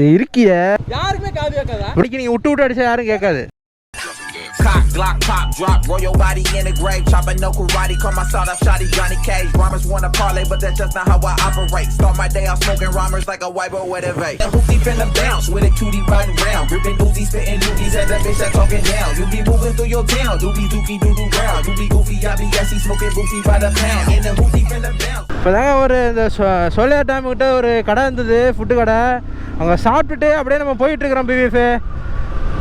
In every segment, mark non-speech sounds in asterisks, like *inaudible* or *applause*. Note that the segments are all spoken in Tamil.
இருக்கிய? யாருக்குமே காது கேட்காதா? இப்படிக்கு நீங்கள் விட்டு விட்டு அடிச்சா யாரும் கேட்காது. Cock, Glock, pop, drop, roll your body in the grave. Chopping no karate, call my sawed off shotty Johnny Cage. Rhymers wanna parlay, but that's just not how I operate. Start my day off smoking rhymers like a white boy with a vape. The hoopty finna bounce with a cutie riding round. Ripping doozies, spitting doobies at that bitch that talking down. You be moving through your town, doobie dookie doo doo round. You be goofy, I be gassy, smoking boofy by the pound. In the hoopty finna bounce. இப்போதாங்க ஒரு இந்த சோலியா சோலையார் டேம் கிட்ட ஒரு கடை இருந்தது ஃபுட்டு கடை அங்கே சாப்பிட்டுட்டு அப்படியே நம்ம போயிட்டு இருக்கிறோம் பிவிஎஃப்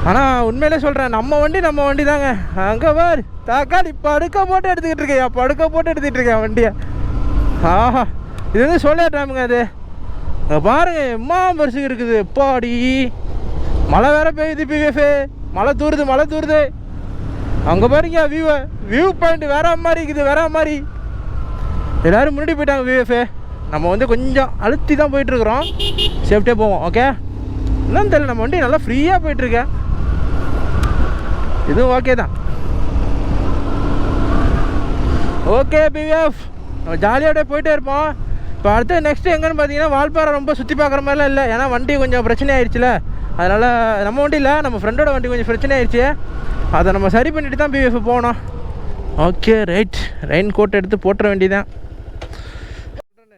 ஆனால் உண்மையிலே சொல்கிறேன் நம்ம வண்டி நம்ம வண்டி தாங்க. அங்கே பார் தக்காளி படுக்க போட்டு எடுத்துக்கிட்டு இருக்கேன் படுக்க போட்டு எடுத்துக்கிட்டு இருக்கேன் வண்டியை? ஆஹா இது வந்து சொல்லிடுறாமுங்க அது. பாருங்க எம்மா பரிசுக்கு இருக்குது. எப்பாடி? மழை வேற பெய்யுது பிவிஎஃப் மழை தூருது மழை தூருது. அங்கே பாருங்க வியூ வியூ பாயிண்ட் வேற மாதிரி இருக்குது வேற மாதிரி. எல்லோரும் முன்னாடி போயிட்டாங்க விஎஃப் நம்ம வந்து கொஞ்சம் அழுத்தி தான் போயிட்டுருக்குறோம் சேஃப்டியாக போவோம் ஓகே என்னன்னு தெரியல நம்ம வண்டி நல்லா ஃப்ரீயாக போயிட்டுருக்கேன் இதுவும் ஓகே தான். ஓகே பிவிஎஃப் நம்ம ஜாலியாக போயிட்டே இருப்போம். இப்போ அடுத்து நெக்ஸ்ட்டு எங்கன்னு பார்த்தீங்கன்னா வால்பாறை ரொம்ப சுற்றி பார்க்குற மாதிரிலாம் இல்லை. ஏன்னா வண்டி கொஞ்சம் பிரச்சனை ஆயிடுச்சுல அதனால் நம்ம வண்டி இல்லை நம்ம ஃப்ரெண்டோட வண்டி கொஞ்சம் பிரச்சனை ஆயிடுச்சு அதை நம்ம சரி பண்ணிட்டு தான் பிவிஎஃப் போகணும். ஓகே ரைட் ரெயின் கோட் எடுத்து போட்டுற வேண்டியதான்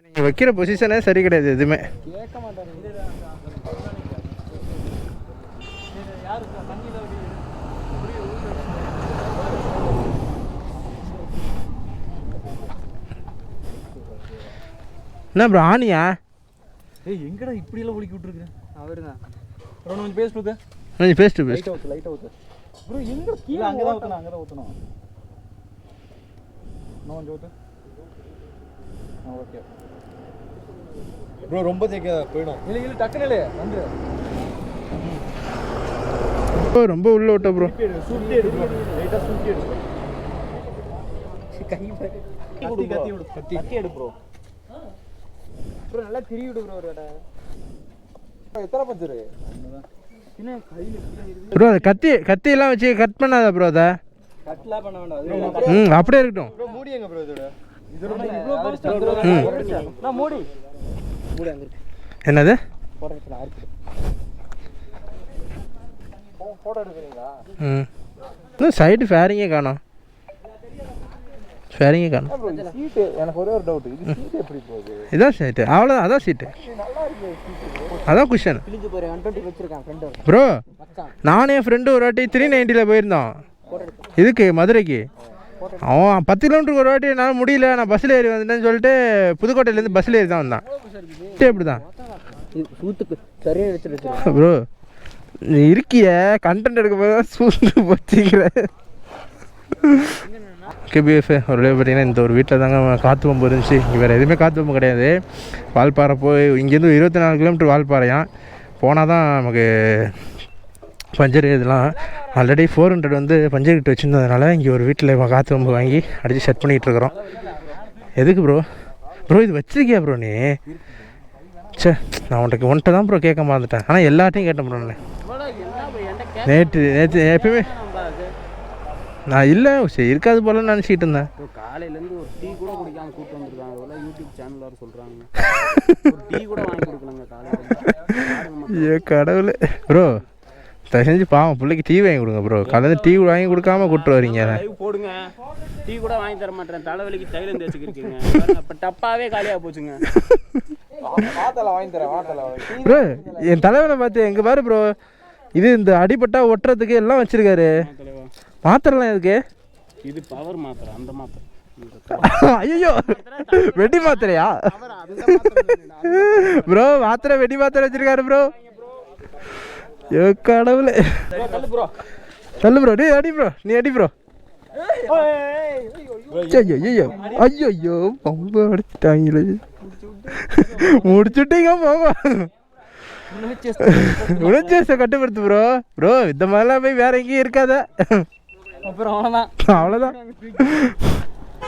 நீங்கள் வைக்கிற பொசிஷனே சரி கிடையாது எதுவுமே. என்ன ப்ரோ ஆனியா? ஏய் எங்கடா இப்படி எல்லாம் ஒலிக்கி விட்டுருக்க? அவருதான் ப்ரோ கொஞ்சம் பேச கொடுக்க கொஞ்சம் பேஸ்ட்டு பேஸ்ட் ஊத்து லைட்டா ஊத்து ப்ரோ எங்க கீழ அங்க தான் ஊத்தணும் அங்க தான் ஊத்தணும். இன்னும் கொஞ்சம் ஊத்து ஆ ஓகே ப்ரோ ரொம்ப தேக்க போயிடும். இல்ல இல்ல டக்குனு இல்ல. வந்து. ரொம்ப உள்ள விட்ட ப்ரோ சுட்டி எடு ப்ரோ லைட்டா சுட்டி எடு கை கத்தி கத்தி விடு கத்தி கத்தி எடு ப்ரோ ப்ரோ நல்லா திரி விடு ப்ரோ எத்தனை பஞ்சரு என்ன கையில ப்ரோ அதை கத்தி கத்தியெல்லாம் வச்சு கட் பண்ணாத ப்ரோ அதை. கட்லாம் பண்ண வேண்டாம். ம் அப்படியே இருக்கட்டும். ப்ரோ மூடி எங்க ப்ரோ இதோட. இவ்வளோ பெருசா நான் மூடி. மூடி அங்க இருக்கு. என்னது? போட்டோ இருக்கு போட்டோ எடுக்கிறீங்களா? ம். இன்னும் சைடு ஃபேரிங்கே காணோம். காணோம். சீட்டு எனக்கு ஒரே ஒரு டவுட் இது சீட் எப்படி போகுது? இதான் சீட்டு அவ்வளோதான் அதான் சீட்டு அதான் குஷன் ப்ரோ நானே என் ஃப்ரெண்டு ஒரு வாட்டி த்ரீ நைன்ட்டியில் போயிருந்தோம் இதுக்கு மதுரைக்கு? அவன் பத்து கிலோமீட்டருக்கு ஒரு வாட்டி என்னால் முடியல நான் பஸ்ஸில் ஏறி வந்துட்டேன்னு சொல்லிட்டு புதுக்கோட்டையிலேருந்து பஸ்ஸில் ஏறி தான் வந்தான். இப்படி தான் ப்ரோ நீ இருக்கிய கண்டென்ட் எடுக்க போது தான் சூழ்ந்து போச்சுக்கிற கேபிஎஃப் ஒரு பார்த்தீங்கன்னா இந்த ஒரு வீட்டில் தாங்க காற்று பம்பு இருந்துச்சு. இங்கே வேறு எதுவுமே காற்று பம்பு கிடையாது. வால்பாறை போய் இங்கேருந்து இருபத்தி நாலு கிலோமீட்டர் வால்பாறையாம் போனால் தான் நமக்கு பஞ்சர் இதெல்லாம். ஆல்ரெடி ஃபோர் ஹண்ட்ரட் வந்து பஞ்சர் கிட்ட வச்சுருந்ததுனால இங்கே ஒரு வீட்டில் காற்று பம்பு வாங்கி அடித்து செட் பண்ணிகிட்டு இருக்கிறோம். எதுக்கு ப்ரோ ப்ரோ இது வச்சிருக்கியா ப்ரோ நீ? சே நான் உன்கிட்ட உன்கிட்ட தான் ப்ரோ கேட்க மறந்துட்டேன். ஆனால் எல்லாத்தையும் கேட்டேன் ப்ரோ நான். நேற்று நேற்று எப்பயுமே நான் இல்லை சரி இருக்காது போலன்னு நினச்சிக்கிட்டு இருந்தேன். காலையிலேருந்து ஒரு டீ கூட குடிக்காம கூப்பிட்டு வந்திருக்காங்க அதெல்லாம் யூடியூப் சேனல் வேறு சொல்கிறாங்க *laughs* ஒரு டீ கூட வாங்கி கொடுக்கலங்க காலையில். ஐயோ கடவுளே. ப்ரோ தயவு செஞ்சு பாவம் பிள்ளைக்கு டீ வாங்கி கொடுங்க ப்ரோ. கலந்து டீ வாங்கி கொடுக்காம கூப்பிட்டு வரீங்க. லைவ் போடுங்க. டீ கூட வாங்கி தர மாட்டேன். தலைவலிக்கு தைலம் தேய்ச்சிக்கிருக்கீங்க. இப்போ டப்பாவே காலியாக போச்சுங்க. ப்ரோ என் தலைவனை பார்த்து எங்கே பாரு ப்ரோ. இது இந்த அடிபட்டா ஒட்டுறதுக்கு எல்லாம் வச்சிருக்காரு. மாத்திரலாம் எதுக்கு? இது பவர் மாத்திரை அந்த மாத்திரை. ஐயோ வெடி மாத்திரையா? ப்ரோ மாத்திரை வெடி மாத்திரை வச்சிருக்காரு ப்ரோ ஐயோ கடவுளே. தள்ளு ப்ரோ நீ அடி ப்ரோ நீ அடி ப்ரோ ஐயோ ஐயோ ஐயோ ஐயோ பம்பு அடிச்சிட்டாங்களே முடிச்சுட்டீங்க போங்க உணர்ச்சியை கட்டுப்படுத்து ப்ரோ ப்ரோ இந்த மாதிரிலாம் போய் வேற எங்கேயும் இருக்காத. அப்புறம் அவ்வளோதான் அவ்வளோதான்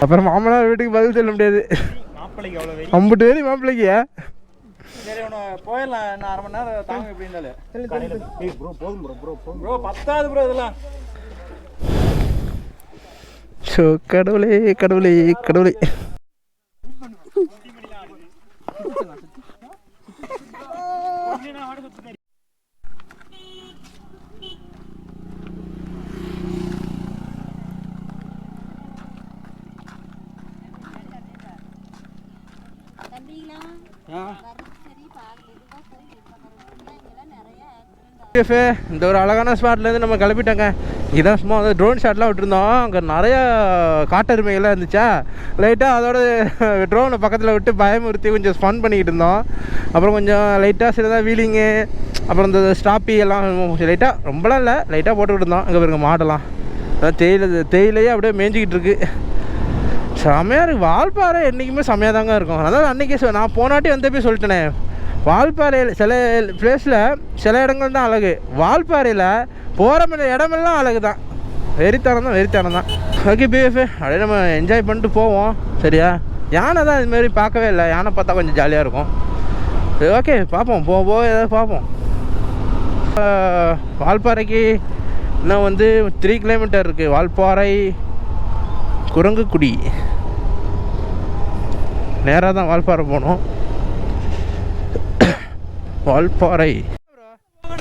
அப்புறம் மாமனார் வீட்டுக்கு பதில் சொல்ல முடியாது. அம்புட்டு வேலி மாப்பிள்ளைக்கு. சரி உன போயிடலாம். என்ன அரை மணி நேரம் தாங்க எப்படி இருந்தாலும் ப்ரோ போதும் ப்ரோ ப்ரோ போதும். ப்ரோ பத்தாது ப்ரோ இதெல்லாம். ஸோ கடவுளே கடவுளே கடவுளே. இந்த ஒரு அழகான ஸ்பாட்லேருந்து நம்ம கிளப்பிட்டோங்க இதான் சும்மா வந்து ட்ரோன் ஷாட்லாம் விட்டுருந்தோம். அங்கே நிறைய காட்டெருமைகள்லாம் இருந்துச்சா? லைட்டாக அதோட ட்ரோனை பக்கத்தில் விட்டு பயமுறுத்தி கொஞ்சம் ஃபன் பண்ணிக்கிட்டு இருந்தோம். அப்புறம் கொஞ்சம் லைட்டாக சிலதாக வீலிங்கு அப்புறம் இந்த ஸ்டாப்பி எல்லாம் கொஞ்சம் லைட்டாக ரொம்பலாம் இல்லை லைட்டாக போட்டுக்கிட்டு இருந்தோம். அங்கே பாருங்க மாடெல்லாம் அதான் தேயிலை தேயிலையே அப்படியே மேய்ஞ்சிக்கிட்டு இருக்கு. செமையாக இருக்குது வால்பாறை என்றைக்குமே செமையாக தாங்க இருக்கும். அதாவது அன்றைக்கே சொ நான் போனாட்டி வந்தப்பே சொல்லிட்டேனே. வால்பாறையில் சில பிளேஸில் சில இடங்கள் தான் அழகு. வால்பாறையில் போகிற இடமெல்லாம் அழகு தான் வெறித்தனம் தான். வெறித்தனம் தான் ஓகே பிஎஃப் அப்படியே நம்ம என்ஜாய் பண்ணிட்டு போவோம். சரியா? யானை தான் இதுமாரி பார்க்கவே இல்லை. யானை பார்த்தா கொஞ்சம் ஜாலியாக இருக்கும். சரி ஓகே பார்ப்போம். போக போக ஏதாவது பார்ப்போம். வால்பாறைக்கு இன்னும் வந்து த்ரீ கிலோமீட்டர் இருக்குது வால்பாறை குரங்குக்குடி. நேராக தான் வால்பாறை போகணும். வால்பாறை.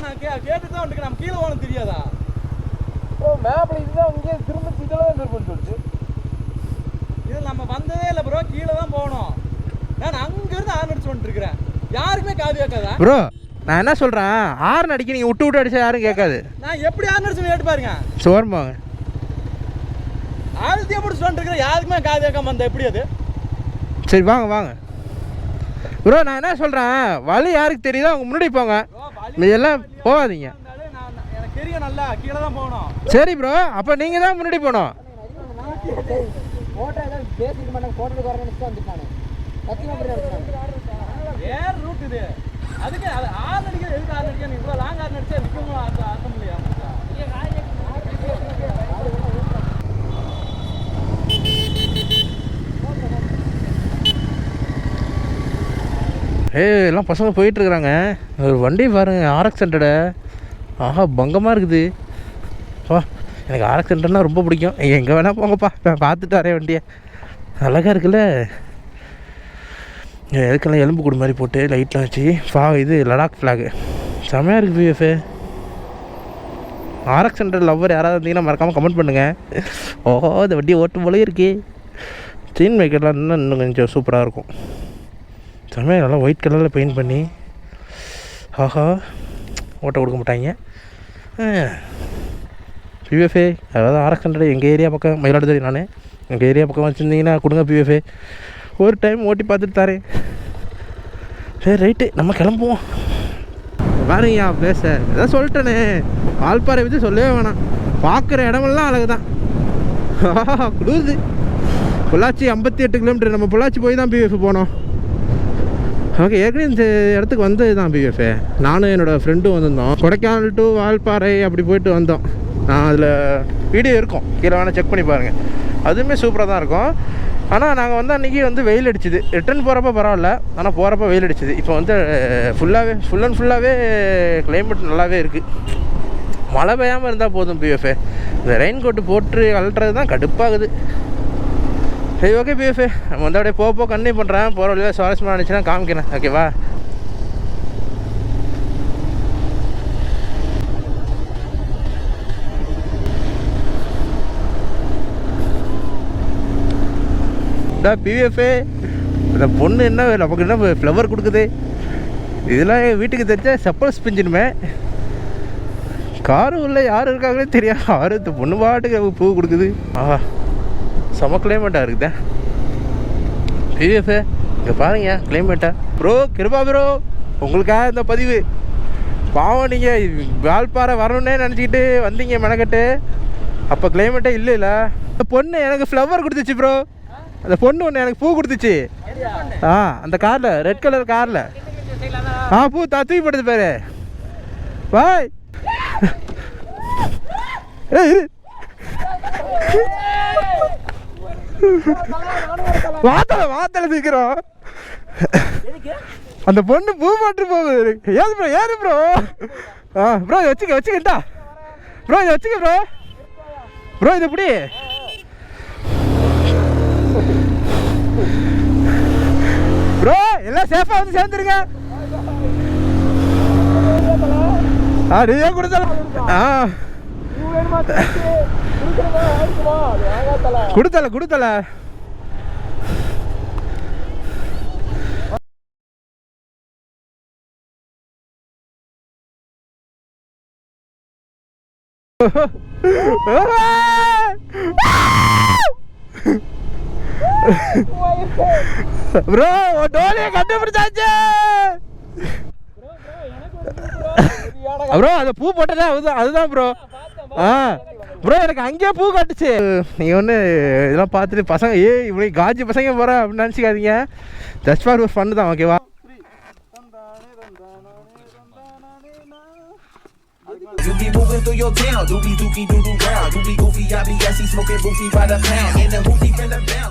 நான் கே கேட்டு தான் வந்துருக்கு. நம்ம கீழே போகணும் தெரியாதா? ஓ மேப்பில் இதுதான் இங்கே திரும்ப இதெல்லாம் திரும்ப சொல்லிச்சு இது நம்ம வந்ததே இல்லை ப்ரோ கீழே தான் போகணும். நான் அங்கேருந்து ஆறு அடிச்சு வந்துருக்கிறேன் யாருக்குமே காது கேட்காதா? ப்ரோ நான் என்ன சொல்கிறேன் ஆறு அடிக்க நீங்கள் விட்டு விட்டு அடிச்சா யாரும் கேட்காது. நான் எப்படி ஆறு அடிச்சு கேட்டு பாருங்க. சோர்மாங்க ஆழ்த்தியே பிடிச்சி வந்துருக்கிறேன் யாருக்குமே காது கேட்காம வந்தா எப்படி அது? சரி வாங்க வாங்க. ப்ரோ நான் என்ன சொல்கிறேன் வழி யாருக்கு தெரியுதோ அவங்க முன்னாடி போங்க. இதெல்லாம் போகாதீங்க. இருந்தாலே நான் நான்- எனக்கு தெரியும் நல்லா கீழே தான் போகணும். சரி ப்ரோ அப்போ நீங்கள் தான் முன்னாடி போகணும். அதுக்கு அது ஆறு அடிக்கிறது எதுக்கு ஆறு அடிக்க நீ இவ்வளோ லாங் ஆறு அடிச்சா நிற்கவும் அர்த்தம் இல்லையா ஏய் எல்லாம் பசங்க போயிட்டுருக்குறாங்க. ஒரு வண்டி பாருங்கள் ஆர்எக்ஸ் ஹண்ட்ரட ஆஹா பங்கமாக இருக்குது. வா எனக்கு ஆர்எக்ஸ் ஹண்ட்ரட்னா ரொம்ப பிடிக்கும். எங்கே வேணால் போங்கப்பா. நான் பார்த்துட்டு வரேன் வண்டியை. அழகாக இருக்குல்ல. எதுக்கெல்லாம் எலும்பு கூடு மாதிரி போட்டு லைட்லாம் வச்சு ஃபா இது லடாக் ஃப்ளாகு செமையாக இருக்குது பிஎஃப் ஆர்எக்ஸ் ஹண்ட்ரட் லவ்வர் யாராவது இருந்தீங்கன்னா மறக்காமல் கமெண்ட் பண்ணுங்கள் ஓஹோ இந்த வண்டி ஓட்டும் போலே இருக்கே. சீன் மேக்கர்லாம் இன்னும் இன்னும் கொஞ்சம் சூப்பராக இருக்கும். செம்மையாக நல்லா ஒயிட் கலரில் பெயிண்ட் பண்ணி ஆஹா ஓட்ட கொடுக்க மாட்டாங்க. பிஎஃப்ஏ அதாவது ஆரக்கண்டை எங்கள் ஏரியா பக்கம் மயிலாடுதுறை நான். எங்கள் ஏரியா பக்கம் வச்சுருந்தீங்கன்னா கொடுங்க பிஎஃப்ஏ ஒரு டைம் ஓட்டி பார்த்துட்டு தரேன். சரி ரைட்டு நம்ம கிளம்புவோம். வேறையா பேச ஏதாவது சொல்லிட்டேனே. வால்பாறை பற்றி சொல்லவே வேணாம். பார்க்குற இடமெல்லாம் அழகு தான் குளிருது. பொள்ளாச்சி ஐம்பத்தி எட்டு கிலோமீட்டர் நம்ம பொள்ளாச்சி போய் தான் பிஎஃப் போனோம் ஓகே ஏற்கனவே இந்த இடத்துக்கு வந்தது தான் பிஎஃப்ஏ நானும் என்னோடய ஃப்ரெண்டும் வந்திருந்தோம். கொடைக்கானல் டு வால்பாறை அப்படி போயிட்டு வந்தோம். நான் அதில் வீடியோ இருக்கும். கீழே வேணால் செக் பண்ணி பாருங்கள் அதுவுமே சூப்பராக தான் இருக்கும். ஆனால் நாங்கள் வந்து அன்றைக்கி வந்து வெயில் அடிச்சுது. ரிட்டர்ன் போகிறப்ப பரவாயில்ல. ஆனால் போகிறப்ப வெயில் அடிச்சுது. இப்போ வந்து ஃபுல்லாகவே ஃபுல் அண்ட் ஃபுல்லாகவே கிளைமேட் நல்லாவே இருக்குது மழை பெய்யாமல் இருந்தால் போதும் பிஎஃப்ஏ இந்த ரெயின் கோட்டு போட்டு அழட்டுறது தான் கடுப்பாகுது. சரி ஓகே பிஎஃப். நம்ம வந்து அப்படியே போக போக கண்டினியூ பண்ணுறேன் போகிற வழியில் சுவாரஸ்யமாக இருந்துச்சுன்னா காமிக்கிறேன். ஓகேவா பிஎஃப்ஏ இந்த பொண்ணு என்ன நமக்கு என்ன ஃப்ளவர் கொடுக்குது? இதெல்லாம் என் வீட்டுக்கு தெரிஞ்சால் சப்போஸ் பிஞ்சிடுமே. காரும் உள்ள யார் இருக்காங்களே தெரியாது. யாரும் இந்த பொண்ணு பாட்டுக்கு பூ கொடுக்குது. ஆஹா. செம கிளைமேட்டாக இருக்குதே. பிவிஎஃப் இங்கே பாருங்க கிளைமேட்டா ப்ரோ கிருபா ப்ரோ உங்களுக்காக இந்த பதிவு. பாவம் நீங்கள் வால்பாறை வரணுன்னே நினச்சிக்கிட்டு வந்தீங்க மெனக்கட்டு. அப்போ கிளைமேட்டே இல்லைல்ல அந்த பொண்ணு எனக்கு ஃப்ளவர் கொடுத்துச்சு ப்ரோ அந்த பொண்ணு ஒன்று எனக்கு பூ கொடுத்துச்சு. ஆ அந்த காரில் ரெட் கலர் காரில் ஆ பூ தா தூக்கி போட்டது பேரு. பாய் ஏ இரு. வாத்தல வாத்தல சீக்கிரம். அந்த பொண்ணு பூ மாட்டு போகுது. ஏது ப்ரோ ஏறு ப்ரோ ஆ ப்ரோ இதை வச்சுக்க வச்சுக்கிட்டா. ப்ரோ இதை வச்சுக்க ப்ரோ ப்ரோ இது எப்படி ப்ரோ எல்லாம் சேஃபாக வந்து சேர்ந்துருங்க. ஆ நீயே கொடுத்தலாம் ஆ. குடுத்தல குடுத்தல. ப்ரோ டோலியை கண்டுபிடிச்சாச்சு. ப்ரோ அந்த பூ போட்டதே அதுதான் அதுதான் ப்ரோ ஆ ப்ரோ எனக்கு அங்கேயே பூ காட்டுச்சு நீங்கள் ஒன்று இதெல்லாம் பார்த்துட்டு பசங்க ஏ இப்படி காஜி பசங்க போகிற அப்படின்னு நினச்சிக்காதீங்க ஜஸ்ட் ஃபார் ஒரு ஃபன் தான் ஓகேவா You be moving through your town, doobie dookie doo doo round. You be goofy, I be gassy, smoking goofy by the pound. In the hoopty finna bounce.